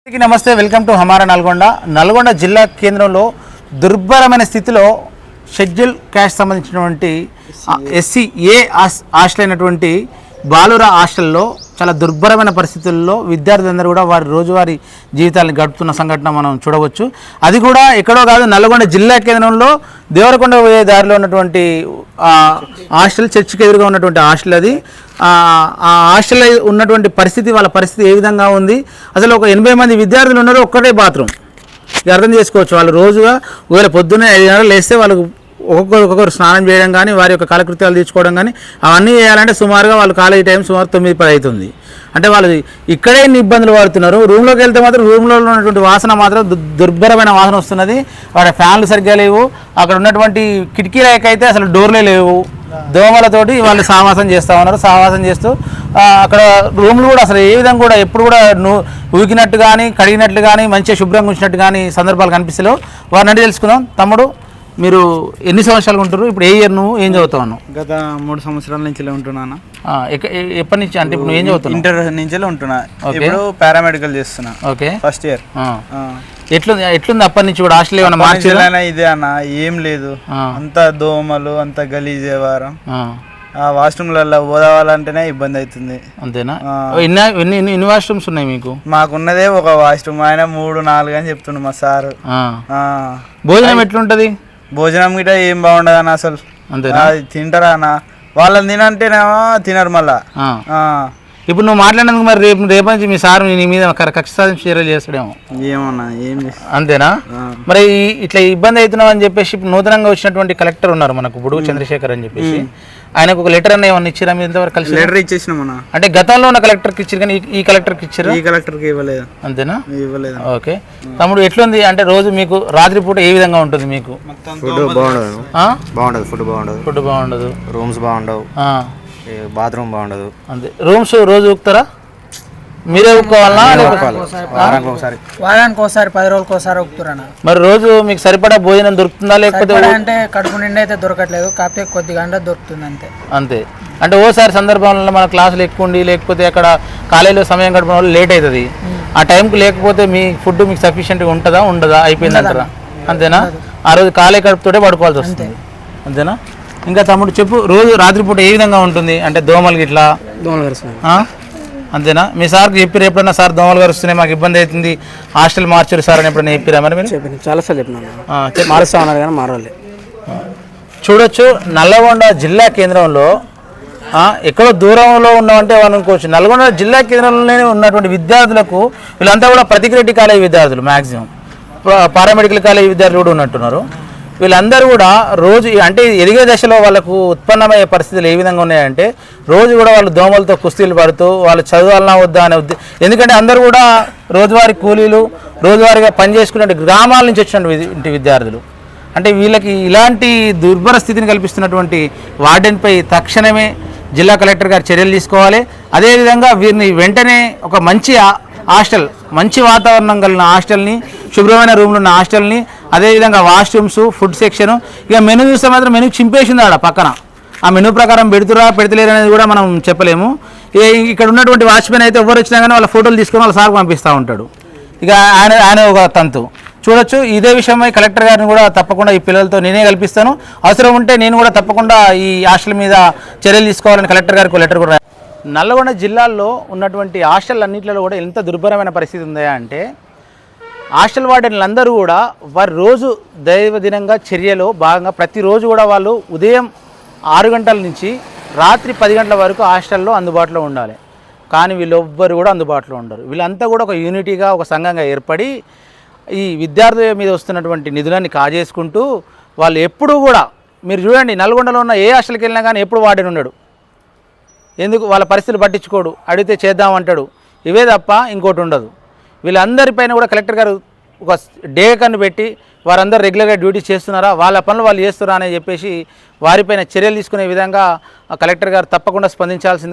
అందరికీ నమస్తే welcome to హమారా నల్గొండ. నల్గొండ జిల్లా కేంద్రంలో దుర్భరమైన స్థితిలో షెడ్యూల్ క్యాస్ట్ సంబంధించినటువంటి ఎస్సీ ఏ హాస్టల్ అయినటువంటి బాలుర హాస్టల్లో చాలా దుర్భరమైన పరిస్థితుల్లో విద్యార్థులందరూ కూడా వారి రోజువారీ జీవితాలను గడుపుతున్న సంఘటన మనం చూడవచ్చు. అది కూడా ఎక్కడో కాదు నల్గొండ జిల్లా కేంద్రంలో దేవరకొండ పోయే దారిలో ఉన్నటువంటి హాస్టల్ చర్చికి ఎదురుగా ఉన్నటువంటి హాస్టల్ అది. ఆ హాస్టల్ ఉన్నటువంటి పరిస్థితి వాళ్ళ పరిస్థితి ఏ విధంగా ఉంది? అసలు ఒక ఎనభై మంది విద్యార్థులు ఉన్నారు ఒక్కటే బాత్రూమ్. ఇక అర్థం చేసుకోవచ్చు. వాళ్ళు రోజుగా ఒకవేళ పొద్దున్నే ఐదు గంటలు లేస్తే వాళ్ళకు ఒక్కొక్కరు ఒక్కొక్కరు స్నానం చేయడం కానీ వారి యొక్క కాలకృత్యాలు తీర్చుకోవడం కానీ అవన్నీ చేయాలంటే సుమారుగా వాళ్ళు కాలేజీ టైం సుమారు తొమ్మిది పది అవుతుంది. అంటే వాళ్ళు ఇక్కడే ఇన్ని ఇబ్బందులు పడుతున్నారు. రూమ్లోకి వెళ్తే మాత్రం రూమ్లో ఉన్నటువంటి వాసన మాత్రం దుర్భరమైన వాసన వస్తున్నది. వాడి ఫ్యాన్లు సరిగ్గా లేవు. అక్కడ ఉన్నటువంటి కిటికీలకైతే అసలు డోర్లే లేవు. దోమలతోటి వాళ్ళు సావాసం చేస్తూ ఉన్నారు. సావాసం చేస్తూ అక్కడ రూమ్లు కూడా అసలు ఏ విధంగా కూడా ఎప్పుడు కూడా ఊకినట్టు కానీ కడిగినట్లు కానీ మంచిగా శుభ్రంగా ఉంచినట్టు కానీ సందర్భాలు కనిపిస్తలేవు. వారిని అడిగి తెలుసుకుందాం. తమ్ముడు మీరు ఎన్ని సంవత్సరాలు ఉంటారు? ఇప్పుడు ఏ ఇయర్ నువ్వు? ఏం చదువుతావు నువ్వు? గత మూడు సంవత్సరాల నుంచి ఉంటున్నాను ఎప్పటి నుంచి? అంటే ఇప్పుడు ఏం చదువుతున్నావు? ఇంటర్ నుంచి ఉంటున్నా. ఇప్పుడు పారామెడికల్ చేస్తున్నా. ఓకే. First year. ఎట్లుంది? ఎట్లుంది? అప్పటి నుంచి కూడా హాస్టల్ ఏమైనా మార్చి ఇదే అన్న. ఏం లేదు. అంత దోమలు అంత గలీజే వారం ఆ, వాష్రూమ్లలో పోదావాలంటేనే ఇబ్బంది అవుతుంది అంతేనా. ఎన్ని ఎన్ని ఎన్ని- వాష్రూమ్స్ ఉన్నాయి మీకు? మాకున్నదే ఒక వాష్రూమ్. ఆయన మూడు నాలుగు అని చెప్తుండు మా సారు. భోజనం ఎట్లుంటుంది? భోజనం గిట్ట ఏం బాగుండదు అన్న అసలు? అంతేనా? తింటారా అన్న? వాళ్ళని తినంటేనేమో తినరు మళ్ళా. ఇప్పుడు నువ్వు మాట్లాడినందుకు మరి రేపు రేపు నుంచి మీ సార్ నీ మీద కక్ష సాధించి చర్యలు చేస్తాడేమో. ఏమన్నా ఏం అంతేనా. మరి ఇట్లా ఇబ్బంది అవుతున్నావు అని చెప్పేసి ఇప్పుడు నూతనంగా వచ్చినటువంటి కలెక్టర్ ఉన్నారు మనకు ఇప్పుడు చంద్రశేఖర్ అని చెప్పేసి. ఆయనకు ఒక లెటర్ అన్న ఏమన్నా ఇచ్చిరా? మీరు ఇంతవరకు కలిసి? లెటర్ ఇచ్చేసినామన్నా అంటే గతంలో ఉన్న కలెక్టర్కి ఇచ్చారు కానీ ఈ- ఈ కలెక్టర్కి ఇచ్చారా ఈ కలెక్టర్కి ఇవ్వలేదు. అంతేనా? ఇవ్వలేదు. ఓకే. తమ్ముడు ఎట్లుంది? అంటే రోజు మీకు రాత్రిపూట ఏ విధంగా ఉంటుంది మీకు? ఫుడ్ బాగుండదు? బాగుండదు. ఫుడ్ బాగుండదు. ఫుడ్ బాగుండదు. రూమ్స్ బాగుండవు. బాత్రూమ్ బాగుండదు. అంతే. రూమ్స్ రోజు ఊపుతారా మీరే ఊపుకోవాలా వారానికి ఒకసారి. వారానికి ఒకసారి పది రోజులకి ఒకసారి ఒప్పుతున్నా మరి రోజు మీకు సరిపడా భోజనం దొరుకుతుందా లేకపోతే అంటే కడుపు నిండా అయితే దొరకట్లేదు కాకపోతే కొద్ది గంట దొరుకుతుంది అంతే. అంతే. అంటే ఓసారి సందర్భంలో మన క్లాసులు ఎక్కువ ఉండి లేకపోతే అక్కడ కాలేజీలో సమయం గడపడం వల్ల లేట్ అవుతుంది. ఆ టైంకి లేకపోతే మీ ఫుడ్ మీకు సఫిషియెంట్గా ఉంటుందా ఉండదా అయిపోయింది అంటారా అంతేనా? ఆ రోజు కాలే కడుపుతోటే పడుకోవాల్సి వస్తుంది. అంతేనా? ఇంకా తమ్ముడు చెప్పు రోజు రాత్రిపూట ఏ విధంగా ఉంటుంది? అంటే దోమలు గిట్లా? ఆ? అంతేనా? మీ సార్కి చెప్పారు ఎప్పుడన్నా సార్ దోమలు కరుస్తున్నాయి మాకు ఇబ్బంది అవుతుంది హాస్టల్ మార్చారు సార్ అని ఎప్పుడైనా చెప్పారా మరి మీరు? చాలా సార్లు చెప్పినాను ఆ, చెప్పు. మారుస్తా ఉన్నారు కానీ మారలే. చూడొచ్చు నల్లగొండ జిల్లా కేంద్రంలో ఎక్కడో దూరంలో ఉన్నామంటే వాళ్ళు అనుకోవచ్చు. నల్గొండ జిల్లా కేంద్రంలోనే ఉన్నటువంటి విద్యార్థులకు వీళ్ళంతా కూడా ప్రతిక్రెడ్డి కాలేజ్ విద్యార్థులు మ్యాక్సిమం పారామెడికల్ కాలేజ్ విద్యార్థులు కూడా ఉన్నట్టున్నారు. వీళ్ళందరూ కూడా రోజు అంటే ఎదిగే దశలో వాళ్ళకు ఉత్పన్నమయ్యే పరిస్థితులు ఏ విధంగా ఉన్నాయంటే రోజు కూడా వాళ్ళు దోమలతో కుస్తీలు పడుతూ వాళ్ళు చదవాలన్నా వద్దా అనే ఉద్దే ఎందుకంటే అందరూ కూడా రోజువారీ కూలీలు రోజువారీగా పనిచేసుకునే గ్రామాల నుంచి వచ్చినటువంటి విద్యార్థులు. అంటే వీళ్ళకి ఇలాంటి దుర్భర స్థితిని కల్పిస్తున్నటువంటి వార్డెన్పై తక్షణమే జిల్లా కలెక్టర్ గారు చర్యలు తీసుకోవాలి. అదేవిధంగా వీరిని వెంటనే ఒక మంచి హాస్టల్ మంచి వాతావరణం కలిగిన హాస్టల్ని శుభ్రమైన రూమ్లు ఉన్న హాస్టల్ని అదేవిధంగా వాష్రూమ్స్ ఫుడ్ సెక్షన్. ఇక మెనూ చూస్తే మాత్రం మెనూ చింపేసింది ఆడ పక్కన. ఆ మెనూ ప్రకారం పెడుతురా పెడతలేరు అనేది కూడా మనం చెప్పలేము. ఇక్కడ ఉన్నటువంటి వాచ్మెన్ అయితే ఎవరు వచ్చినా కానీ వాళ్ళ ఫోటోలు తీసుకొని వాళ్ళ సార్ పంపిస్తూ ఉంటాడు. ఇక ఆయన ఆయన ఒక తంతు. చూడొచ్చు ఇదే విషయమై కలెక్టర్ గారిని కూడా తప్పకుండా ఈ పిల్లలతో నేనే కల్పిస్తాను. అవసరం ఉంటే నేను కూడా తప్పకుండా ఈ హాస్టల్ మీద చర్యలు తీసుకోవాలని కలెక్టర్ గారికి ఒక లెటర్ కూడా నల్గొండ నల్లగొండ జిల్లాల్లో ఉన్నటువంటి హాస్టల్ అన్నింటిలో కూడా ఎంత దుర్భరమైన పరిస్థితి ఉందా అంటే హాస్టల్ వార్డెన్లందరూ కూడా వారి రోజు దైవదినంగా చర్యలో భాగంగా ప్రతిరోజు కూడా వాళ్ళు ఉదయం ఆరు గంటల నుంచి రాత్రి పది గంటల వరకు హాస్టల్లో అందుబాటులో ఉండాలి. కానీ వీళ్ళెవ్వరు కూడా అందుబాటులో ఉండరు. వీళ్ళంతా కూడా ఒక యూనిటీగా ఒక సంఘంగా ఏర్పడి ఈ విద్యార్థుల మీద వస్తున్నటువంటి నిధులన్నీ కాజేసుకుంటూ వాళ్ళు ఎప్పుడూ కూడా మీరు చూడండి నల్గొండలో ఉన్న ఏ హాస్టల్కి వెళ్ళినా కానీ ఎప్పుడు వాడిని ఉన్నాడు ఎందుకు? వాళ్ళ పరిస్థితులు పట్టించుకోడు. అడిగితే చేద్దామంటాడు ఇవే తప్ప ఇంకోటి ఉండదు. వీళ్ళందరిపైన కూడా కలెక్టర్ గారు ఒక డే కన్ను పెట్టి వారందరూ రెగ్యులర్గా డ్యూటీ చేస్తున్నారా? వాళ్ళ పనులు వాళ్ళు చేస్తున్నారా అని చెప్పేసి వారిపైన చర్యలు తీసుకునే విధంగా కలెక్టర్ గారు తప్పకుండా స్పందించాల్సింది.